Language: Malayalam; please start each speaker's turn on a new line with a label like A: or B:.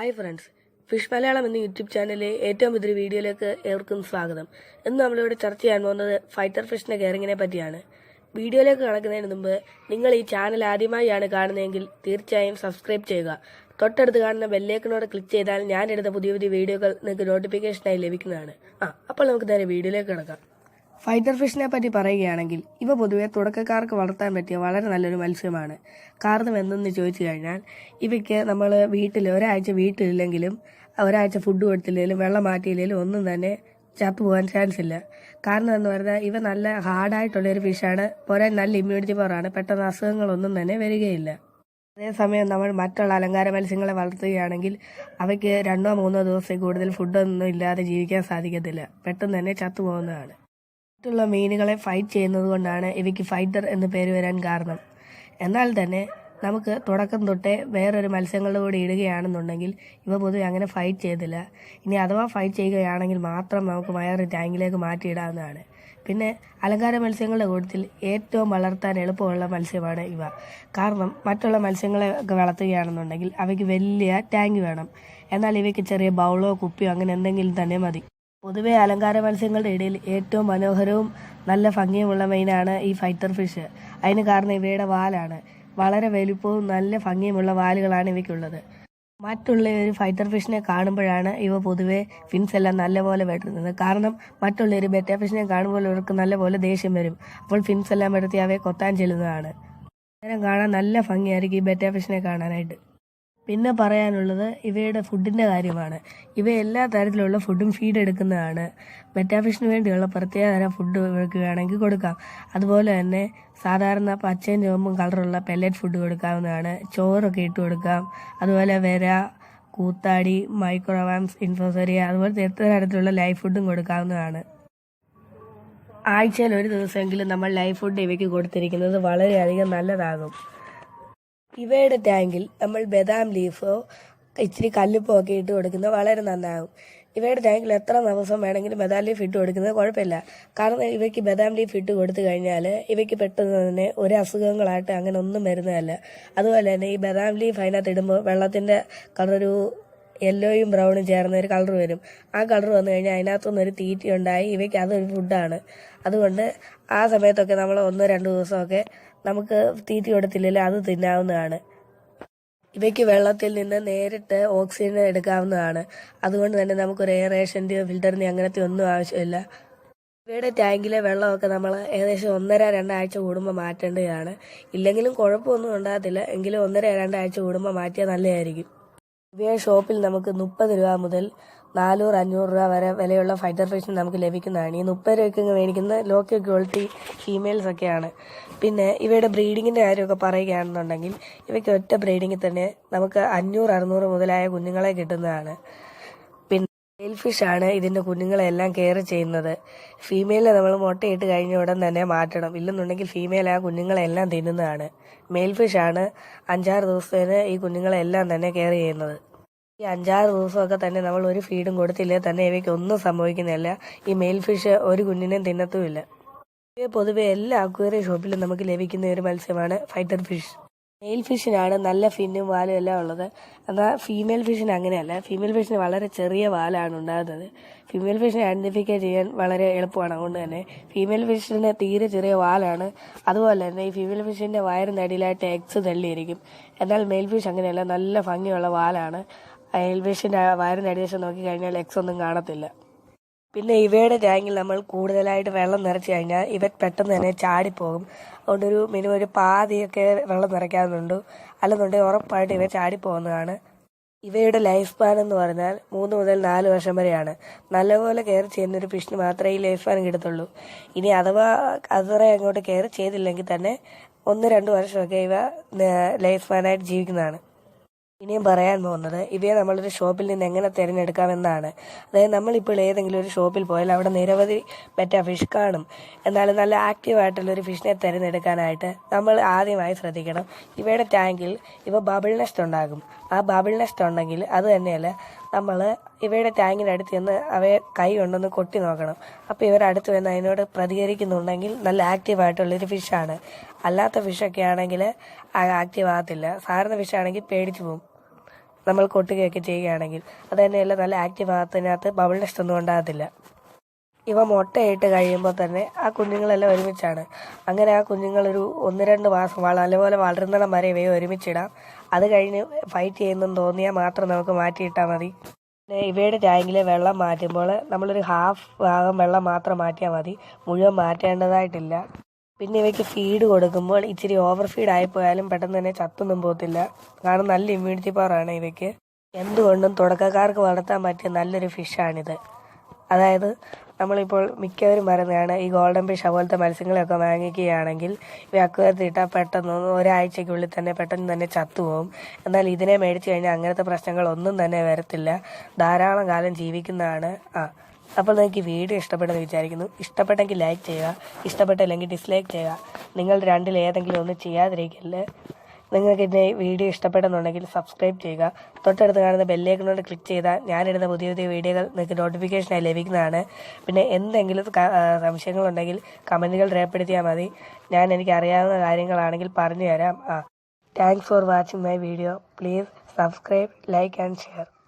A: Hi friends. ഫിഷ് മലയാളം എന്ന യൂട്യൂബ് ചാനലിലെ ഏറ്റവും പുതിയ വീഡിയോയിലേക്ക് ഏവർക്കും സ്വാഗതം. ഇന്ന് നമ്മളിവിടെ ചർച്ച ചെയ്യാൻ പോകുന്നത് ഫൈറ്റർ ഫിഷിന്റെ കെയറിങ്ങിനെ പറ്റിയാണ്. വീഡിയോയിലേക്ക് കടക്കുന്നതിന് മുമ്പ് നിങ്ങൾ ഈ ചാനൽ ആദ്യമായാണ് കാണുന്നതെങ്കിൽ തീർച്ചയായും സബ്സ്ക്രൈബ് ചെയ്യുക. തൊട്ടടുത്ത് കാണുന്ന ബെല്ലേക്കനോട് ക്ലിക്ക് ചെയ്താൽ ഞാൻ എടുത്ത പുതിയ പുതിയ വീഡിയോകൾ നിങ്ങൾക്ക് നോട്ടിഫിക്കേഷനായി ലഭിക്കുന്നതാണ്. ആ അപ്പോൾ നമുക്ക് നേരെ വീഡിയോയിലേക്ക് കിടക്കാം. ഫൈറ്റർ ഫിഷിനെ പറ്റി പറയുകയാണെങ്കിൽ ഇവ പൊതുവെ തുടക്കക്കാർക്ക് വളർത്താൻ പറ്റിയ വളരെ നല്ലൊരു മത്സ്യമാണ്. കാരണം എന്തെന്ന് ചോദിച്ചു കഴിഞ്ഞാൽ ഇവയ്ക്ക് നമ്മൾ വീട്ടിൽ ഒരാഴ്ച വീട്ടിലില്ലെങ്കിലും ഒരാഴ്ച ഫുഡ് കൊടുത്തില്ലെങ്കിലും വെള്ളം മാറ്റിയില്ലെങ്കിലും ഒന്നും തന്നെ ചത്തു പോകാൻ ചാൻസ് ഇല്ല. കാരണം എന്ന് പറഞ്ഞാൽ ഇവ നല്ല ഹാർഡായിട്ടുള്ള ഒരു ഫിഷാണ്. പോരാൻ നല്ല ഇമ്മ്യൂണിറ്റി പവറാണ് പെട്ടെന്ന് അസുഖങ്ങളൊന്നും തന്നെ വരികയില്ല. അതേസമയം നമ്മൾ മറ്റുള്ള അലങ്കാര മത്സ്യങ്ങളെ വളർത്തുകയാണെങ്കിൽ അവയ്ക്ക് രണ്ടോ മൂന്നോ ദിവസം കൂടുതൽ ഫുഡൊന്നും ഇല്ലാതെ ജീവിക്കാൻ സാധിക്കത്തില്ല. പെട്ടെന്ന് തന്നെ ചത്തുപോകുന്നതാണ് മറ്റുള്ള മീനുകളെ ഫൈറ്റ് ചെയ്യുന്നത് കൊണ്ടാണ് ഇവയ്ക്ക് ഫൈറ്റർ എന്ന് പേര് വരാൻ കാരണം. എന്നാൽ തന്നെ നമുക്ക് തുടക്കം തൊട്ടേ വേറൊരു മത്സ്യങ്ങളുടെ കൂടെ ഇടുകയാണെന്നുണ്ടെങ്കിൽ ഇവ പൊതുവെ അങ്ങനെ ഫൈറ്റ് ചെയ്തില്ല. ഇനി അഥവാ ഫൈറ്റ് ചെയ്യുകയാണെങ്കിൽ മാത്രം നമുക്ക് വയറ് ടാങ്കിലേക്ക് മാറ്റിയിടാവുന്നതാണ്. പിന്നെ അലങ്കാര മത്സ്യങ്ങളുടെ കൂട്ടത്തിൽ ഏറ്റവും വളർത്താൻ എളുപ്പമുള്ള മത്സ്യമാണ് ഇവ. കാരണം മറ്റുള്ള മത്സ്യങ്ങളെ ഒക്കെ വളർത്തുകയാണെന്നുണ്ടെങ്കിൽ അവയ്ക്ക് വലിയ ടാങ്ക് വേണം. എന്നാൽ ഇവയ്ക്ക് ചെറിയ ബൗളോ കുപ്പിയോ അങ്ങനെ എന്തെങ്കിലും തന്നെ മതി. പൊതുവെ അലങ്കാര മത്സ്യങ്ങളുടെ ഇടയിൽ ഏറ്റവും മനോഹരവും നല്ല ഭംഗിയുമുള്ള മീനാണ് ഈ ഫൈറ്റർ ഫിഷ്. അതിന് കാരണം ഇവയുടെ വാലാണ്. വളരെ വലുപ്പവും നല്ല ഭംഗിയുമുള്ള വാലുകളാണ് ഇവയ്ക്കുള്ളത്. മറ്റുള്ള ഒരു ഫൈറ്റർ ഫിഷിനെ കാണുമ്പോഴാണ് ഇവ പൊതുവെ ഫിൻസ് എല്ലാം നല്ലപോലെ വെട്ടുന്നത്. കാരണം മറ്റുള്ള ഒരു ബെറ്റ ഫിഷിനെ കാണുമ്പോൾ ഇവർക്ക് നല്ലപോലെ ദേഷ്യം വരും. അപ്പോൾ ഫിൻസ് എല്ലാം വെടുത്തി അവയെ കൊത്താൻ ചെല്ലുന്നതാണ്. അന്നേരം കാണാൻ നല്ല ഭംഗിയായിരിക്കും ഈ ബെറ്റ ഫിഷിനെ കാണാനായിട്ട്. പിന്നെ പറയാനുള്ളത് ഇവയുടെ ഫുഡിന്റെ കാര്യമാണ്. ഇവ എല്ലാ തരത്തിലുള്ള ഫുഡും ഫീഡ് എടുക്കുന്നതാണ്. മെറ്റാഫിഷിന് വേണ്ടിയുള്ള പ്രത്യേക തരം ഫുഡ് ഇവർക്ക് വേണമെങ്കിൽ കൊടുക്കാം. അതുപോലെ തന്നെ സാധാരണ പച്ചയും ചുവമ്പും കളറുള്ള പെല്ലറ്റ് ഫുഡ് കൊടുക്കാവുന്നതാണ്. ചോറൊക്കെ ഇട്ട് കൊടുക്കാം. അതുപോലെ വര കൂത്താടി മൈക്രോവാംസ് ഇൻഫോസറിയ അതുപോലത്തെ എത്ര തരത്തിലുള്ള ലൈഫ് ഫുഡും കൊടുക്കാവുന്നതാണ്. ആഴ്ചയിൽ ഒരു ദിവസമെങ്കിലും നമ്മൾ ലൈഫ് ഫുഡ് ഇവയ്ക്ക് കൊടുത്തിരിക്കുന്നത് വളരെയധികം നല്ലതാകും. ഇവയുടെ ടാങ്കിൽ നമ്മൾ ബദാം ലീഫോ ഇച്ചിരി കല്ലുപ്പോ ഒക്കെ ഇട്ട് കൊടുക്കുന്നത് വളരെ നന്നാകും. ഇവയുടെ ടാങ്കിൽ എത്ര ദിവസം വേണമെങ്കിലും ബദാം ലീഫ് ഇട്ട് കൊടുക്കുന്നത് കുഴപ്പമില്ല. കാരണം ഇവയ്ക്ക് ബദാം ലീഫ് ഇട്ട് കൊടുത്തു കഴിഞ്ഞാൽ ഇവയ്ക്ക് പെട്ടെന്ന് തന്നെ ഒരു അസുഖങ്ങളായിട്ട് അങ്ങനെ ഒന്നും വരുന്നതല്ല. അതുപോലെ തന്നെ ഈ ബദാം ലീഫ് അതിനകത്ത് ഇടുമ്പോൾ വെള്ളത്തിന്റെ കളറൊരു യെല്ലോയും ബ്രൗണും ചേർന്ന ഒരു കളർ വരും. ആ കളർ വന്നു കഴിഞ്ഞാൽ അതിനകത്തുനിന്ന് ഒരു തീറ്റി ഉണ്ടായി ഇവയ്ക്ക് അതൊരു ഫുഡാണ്. അതുകൊണ്ട് ആ സമയത്തൊക്കെ നമ്മൾ ഒന്നോ രണ്ടോ ദിവസമൊക്കെ നമുക്ക് തീറ്റി കൊടുത്തില്ലല്ലോ അത് തിന്നാവുന്നതാണ്. ഇവയ്ക്ക് വെള്ളത്തിൽ നിന്ന് നേരിട്ട് ഓക്സിജൻ എടുക്കാവുന്നതാണ്. അതുകൊണ്ട് തന്നെ നമുക്കൊരു എയറേഷന്റെയോ ഫിൽറ്ററിന്റെയോ അങ്ങനത്തെ ഒന്നും ആവശ്യമില്ല. ഇവയുടെ ടാങ്കിലെ വെള്ളമൊക്കെ നമ്മൾ ഏകദേശം ഒന്നര രണ്ടാഴ്ച കൂടുമ്പോൾ മാറ്റേണ്ടതാണ്. ഇല്ലെങ്കിലും കുഴപ്പമൊന്നും ഉണ്ടാകത്തില്ല. എങ്കിലും ഒന്നര രണ്ടാഴ്ച കൂടുമ്പോൾ മാറ്റിയാൽ നല്ലതായിരിക്കും. ഇവയെ ഷോപ്പിൽ നമുക്ക് മുപ്പത് രൂപ മുതൽ നാനൂറ് അഞ്ഞൂറ് രൂപ വരെ വിലയുള്ള ഫൈറ്റർ ഫിഷ് നമുക്ക് ലഭിക്കുന്നതാണ്. ഈ മുപ്പത് രൂപയ്ക്ക് മേടിക്കുന്ന ലോക്കൽ ക്വാളിറ്റി ഫീമെയിൽസ് ഒക്കെയാണ്. പിന്നെ ഇവയുടെ ബ്രീഡിങ്ങിന്റെ കാര്യമൊക്കെ പറയുകയാണെന്നുണ്ടെങ്കിൽ ഇവയ്ക്ക് ഒറ്റ ബ്രീഡിങ്ങിൽ തന്നെ നമുക്ക് അഞ്ഞൂറ് അറുന്നൂറ് മുതലായ കുഞ്ഞുങ്ങളെ കിട്ടുന്നതാണ്. പിന്നെ മെയിൽ ഫിഷാണ് ഇതിന്റെ കുഞ്ഞുങ്ങളെല്ലാം കെയർ ചെയ്യുന്നത്. ഫീമെയിലിനെ നമ്മൾ മുട്ടയിട്ട് കഴിഞ്ഞ ഉടൻ തന്നെ മാറ്റണം. ഇല്ലെന്നുണ്ടെങ്കിൽ ഫീമെയിൽ ആ കുഞ്ഞുങ്ങളെല്ലാം തിന്നുന്നതാണ്. മെയിൽ ഫിഷാണ് അഞ്ചാറ് ദിവസത്തേന് ഈ കുഞ്ഞുങ്ങളെല്ലാം തന്നെ കെയർ ചെയ്യുന്നത്. ഈ അഞ്ചാറ് ദിവസമൊക്കെ തന്നെ നമ്മൾ ഒരു ഫീഡും കൊടുത്തില്ല തന്നെ ഇവയ്ക്ക് ഒന്നും സംഭവിക്കുന്നില്ല ഈ മെയിൽ ഫിഷ് ഒരു കുഞ്ഞിനെയും തിന്നത്തുമില്ല. ഇവയെ പൊതുവെ എല്ലാ അക്വേറിയം ഷോപ്പിലും നമുക്ക് ലഭിക്കുന്ന ഒരു മത്സ്യമാണ് ഫൈറ്റർ ഫിഷ് മെയിൽ ഫിഷിനാണ് നല്ല ഫിന്നും വാലും എല്ലാം ഉള്ളത്. എന്നാൽ ഫീമെയിൽ ഫിഷിന് അങ്ങനെയല്ല. ഫീമെയിൽ ഫിഷിന് വളരെ ചെറിയ വാലാണ് ഉണ്ടാകുന്നത്. ഫീമെയിൽ ഫിഷിനെ ഐഡന്റിഫൈ ചെയ്യാൻ വളരെ എളുപ്പമാണ്. അതുകൊണ്ട് തന്നെ ഫീമെയിൽ ഫിഷിന് തീരെ ചെറിയ വാലാണ്. അതുപോലെ തന്നെ ഈ ഫീമെയിൽ ഫിഷിന്റെ വയറിനടിയിലായിട്ട് എഗ്സ് തള്ളിയിരിക്കും. എന്നാൽ മെയിൽ ഫിഷ് അങ്ങനെയല്ല. നല്ല ഭംഗിയുള്ള വാലാണ്. ഫിഷിന്റെ വയറിന് അടിവശം നോക്കിക്കഴിഞ്ഞാൽ എക്സ് ഒന്നും കാണത്തില്ല. പിന്നെ ഇവയുടെ ടാങ്കിൽ നമ്മൾ കൂടുതലായിട്ട് വെള്ളം നിറച്ച് കഴിഞ്ഞാൽ ഇവ പെട്ടെന്ന് തന്നെ ചാടിപ്പോകും. അതുകൊണ്ടൊരു മിനിമം ഒരു പാതിയൊക്കെ വെള്ളം നിറയ്ക്കാറുണ്ട് അല്ലെന്നുണ്ടെങ്കിൽ ഉറപ്പായിട്ട് ഇവ ചാടിപ്പോകുന്നതാണ്. ഇവയുടെ ലൈഫ് സ്പാൻ എന്ന് പറഞ്ഞാൽ മൂന്ന് മുതൽ നാല് വർഷം വരെയാണ്. നല്ലപോലെ കെയർ ചെയ്യുന്ന ഒരു ഫിഷിന് മാത്രമേ ഈ ലൈഫ് സ്പാൻ കിട്ടത്തുള്ളൂ. ഇനി അഥവാ അതുവരെ അങ്ങോട്ട് കെയർ ചെയ്തില്ലെങ്കിൽ തന്നെ ഒന്ന് രണ്ട് വർഷമൊക്കെ ഇവ ലൈഫ് സ്പാനായിട്ട് ജീവിക്കുന്നതാണ്. ഇനിയും പറയാൻ പോകുന്നത് ഇവയെ നമ്മളൊരു ഷോപ്പിൽ നിന്ന് എങ്ങനെ തിരഞ്ഞെടുക്കാമെന്നാണ്. അതായത് നമ്മളിപ്പോൾ ഏതെങ്കിലും ഒരു ഷോപ്പിൽ പോയാൽ അവിടെ നിരവധി മറ്റേ ഫിഷ് കാണും. എന്നാൽ നല്ല ആക്റ്റീവായിട്ടുള്ള ഒരു ഫിഷിനെ തിരഞ്ഞെടുക്കാനായിട്ട് നമ്മൾ ആദ്യമായി ശ്രദ്ധിക്കണം. ഇവയുടെ ടാങ്കിൽ ഇവ ബബിൾ നെസ്റ്റ് ഉണ്ടാകും. ആ ബബിൾ നെസ്റ്റ് ഉണ്ടെങ്കിൽ അത് തന്നെയല്ല നമ്മൾ ഇവയുടെ ടാങ്കിന്റെ അടുത്ത് ചെന്ന് അവയെ കൈ കൊണ്ടൊന്ന് കൊട്ടി നോക്കണം. അപ്പോൾ ഇവർ അടുത്ത് വന്ന് അതിനോട് പ്രതികരിക്കുന്നുണ്ടെങ്കിൽ നല്ല ആക്റ്റീവായിട്ടുള്ളൊരു ഫിഷാണ് അല്ലാത്ത ഫിഷൊക്കെ ആണെങ്കിൽ ആക്റ്റീവ് ആകത്തില്ല. സാധാരണ ഫിഷാണെങ്കിൽ പേടിച്ചു പോകും നമ്മൾ കൊട്ടുകയൊക്കെ ചെയ്യുകയാണെങ്കിൽ അത് തന്നെയല്ല നല്ല ആക്റ്റീവ് ആകത്തിനകത്ത് ബബിൾ നെസ്റ്റ് ഉണ്ടാകത്തില്ല. ഇവ മുട്ടയിട്ട് കഴിയുമ്പോൾ തന്നെ ആ കുഞ്ഞുങ്ങളെല്ലാം ഒരുമിച്ചാണ്. അങ്ങനെ ആ കുഞ്ഞുങ്ങളൊരു ഒന്ന് രണ്ട് മാസം നല്ലപോലെ വളരുന്നിടം വരെ ഇവയെ ഒരുമിച്ചിടാം. അത് കഴിഞ്ഞ് ഫൈറ്റ് ചെയ്യുന്നെന്ന് തോന്നിയാൽ മാത്രം നമുക്ക് മാറ്റിയിട്ടാൽ മതി. പിന്നെ ഇവയുടെ ടാങ്കിലെ വെള്ളം മാറ്റുമ്പോൾ നമ്മളൊരു ഹാഫ് ഭാഗം വെള്ളം മാത്രം മാറ്റിയാൽ മതി. മുഴുവൻ മാറ്റേണ്ടതായിട്ടില്ല. പിന്നെ ഇവയ്ക്ക് ഫീഡ് കൊടുക്കുമ്പോൾ ഇച്ചിരി ഓവർ ഫീഡ് ആയിപ്പോയാലും പെട്ടെന്ന് തന്നെ ചത്തൊന്നും പോകത്തില്ല. കാരണം നല്ല ഇമ്മ്യൂണിറ്റി പവറാണ് ഇവയ്ക്ക്. എന്തുകൊണ്ടും തുടക്കക്കാർക്ക് വളർത്താൻ പറ്റിയ നല്ലൊരു ഫിഷാണിത് അതായത് നമ്മളിപ്പോൾ മിക്കവരും പറയുന്നതാണ് ഈ ഗോൾഡൻ ഫിഷ് അതുപോലത്തെ മത്സ്യങ്ങളെയൊക്കെ വാങ്ങിക്കുകയാണെങ്കിൽ ഇട്ടാൽ പെട്ടെന്ന് ഒരാഴ്ചയ്ക്കുള്ളിൽ തന്നെ പെട്ടെന്ന് തന്നെ ചത്തുപോകും. എന്നാൽ ഇതിനെ മേടിച്ചു കഴിഞ്ഞാൽ അങ്ങനത്തെ പ്രശ്നങ്ങളൊന്നും തന്നെ വരത്തില്ല. ധാരാളം കാലം ജീവിക്കുന്നതാണ്. ആ അപ്പോൾ നിങ്ങൾക്ക് വീഡിയോ ഇഷ്ടപ്പെട്ടെന്ന് വിചാരിക്കുന്നു. ഇഷ്ടപ്പെട്ടെങ്കിൽ ലൈക്ക് ചെയ്യുക ഇഷ്ടപ്പെട്ടില്ലെങ്കിൽ ഡിസ്ലൈക്ക് ചെയ്യുക. നിങ്ങൾ രണ്ടിൽ ഏതെങ്കിലും ഒന്ന് ചെയ്യാതിരിക്കല്ലേ. നിങ്ങൾക്ക് ഇതിന്റെ വീഡിയോ ഇഷ്ടപ്പെടുന്നുണ്ടെങ്കിൽ സബ്സ്ക്രൈബ് ചെയ്യുക. തൊട്ടടുത്ത് കാണുന്ന ബെല്ലേക്കനോട് ക്ലിക്ക് ചെയ്താൽ ഞാനിടുന്ന പുതിയ പുതിയ വീഡിയോകൾ നിങ്ങൾക്ക് നോട്ടിഫിക്കേഷനായി ലഭിക്കുന്നതാണ്. പിന്നെ എന്തെങ്കിലും സംശയങ്ങളുണ്ടെങ്കിൽ കമന്റുകൾ രേഖപ്പെടുത്തിയാൽ മതി. ഞാൻ എനിക്ക് അറിയാവുന്ന കാര്യങ്ങളാണെങ്കിൽ പറഞ്ഞു തരാം ആ thanks for watching my video please subscribe like and share